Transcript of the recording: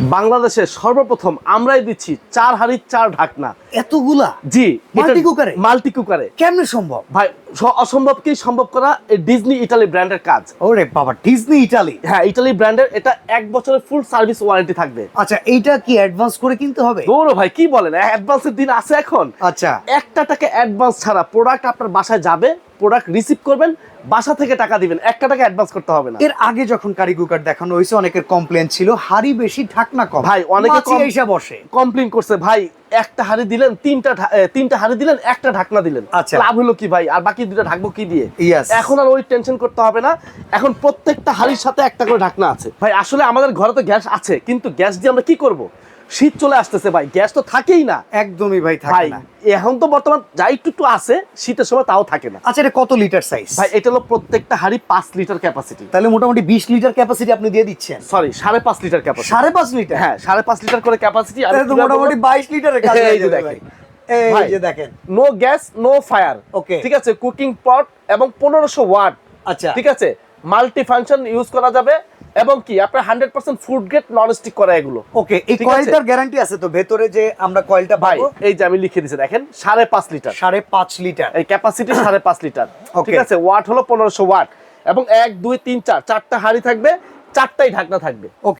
বাংলাদেশে সর্বপ্রথম আমরাই দিচ্ছি চার হাড়ির চার ঢাকনা। এতগুলা? জি cooker এ? মাল্টি কুকারে। কেমনে সম্ভব? ভাই অসম্ভবকেই সম্ভব করা এই ডিজনি ইটালি ব্র্যান্ডের কাজ। ওরে বাবা ডিজনি ইটালি হ্যাঁ ইটালি ব্র্যান্ডের এটা এক বছরের ফুল সার্ভিস ওয়ারেন্টি থাকবে। আচ্ছা এইটা কি অ্যাডভান্স করে কিনতে হবে? গৌরব ভাই কি বলেন? অ্যাডভান্সের দিন আছে এখন। আচ্ছা। একটা টাকা অ্যাডভান্স ছাড়া প্রোডাক্ট আপনার বাসায় যাবে প্রোডাক্ট রিসিভ করবেন বাসা থেকে টাকা দিবেন। একটা টাকা অ্যাডভান্স করতে হবে না। এর আগে যখন কারি কুকার দেখানো হয়েছে অনেকের কমপ্লেন ছিল হাড়ি বেশি ঢাকনা কম। ভাই, অনেকে এসে বসে। কমপ্লেন করছে ভাই একটা হাড়ি দিলেন তিনটা তিনটা হাড়ি দিলেন একটা ঢাকনা দিলেন। আচ্ছা। লাভ হলো কি ভাই? আর বাকি দুটা ঢাকবো কি দিয়ে. এখন আর ওই টেনশন করতে হবে না। এখন প্রত্যেকটা হাড়ির সাথে একটা করে ঢাকনা আছে। ভাই আসলে আমাদের ঘরে তো গ্যাস আছে কিন্তু গ্যাস দিয়ে আমরা কি করব? শীত চলে আসতেছে ভাই গ্যাস তো থাকেই না। একদমই ভাই থাকে না। এখন তো বর্তমান যা একটু একটু আছে শীতের সময় তাও থাকে না। আচ্ছা এটা কত লিটার সাইজ ভাই এটা হলো প্রত্যেকটা হাড়ি পাঁচ লিটার ক্যাপাসিটি তাহলে মোটামুটি বিশ লিটার ক্যাপাসিটি আপনি দিয়ে দিচ্ছেন। সরি সাড়ে পাঁচ লিটার ক্যাপাসিটি সাড়ে পাঁচ লিটার? হ্যাঁ সাড়ে পাঁচ লিটার করে ক্যাপাসিটি মোটামুটি বাইশ লিটারের যে দেখেন। এই। যে দেখেন। No gas no fire okay ঠিক আছে কুকিং পট এবং পনেরোশো ওয়াট আচ্ছা। ঠিক আছে মাল্টি ফাংশন ইউজ করা যাবে। এবং কি আপনার hundred percent food grade non stick করা এগুলো। ওকে এই কয়েলটার গ্যারান্টি আছে তো ভেতরে যে আমরা কয়েলটা ভাই এই যে আমি লিখে দিচ্ছি দেখেন সাড়ে পাঁচ লিটার। সাড়ে পাঁচ লিটার। এই ক্যাপাসিটি সাড়ে পাঁচ লিটার। ঠিক আছে ওয়াট হলো পনেরোশো ওয়াট এবং এক দুই তিন চার চারটা হাড়ি থাকবে চারটাই ঢাকনা থাকবে।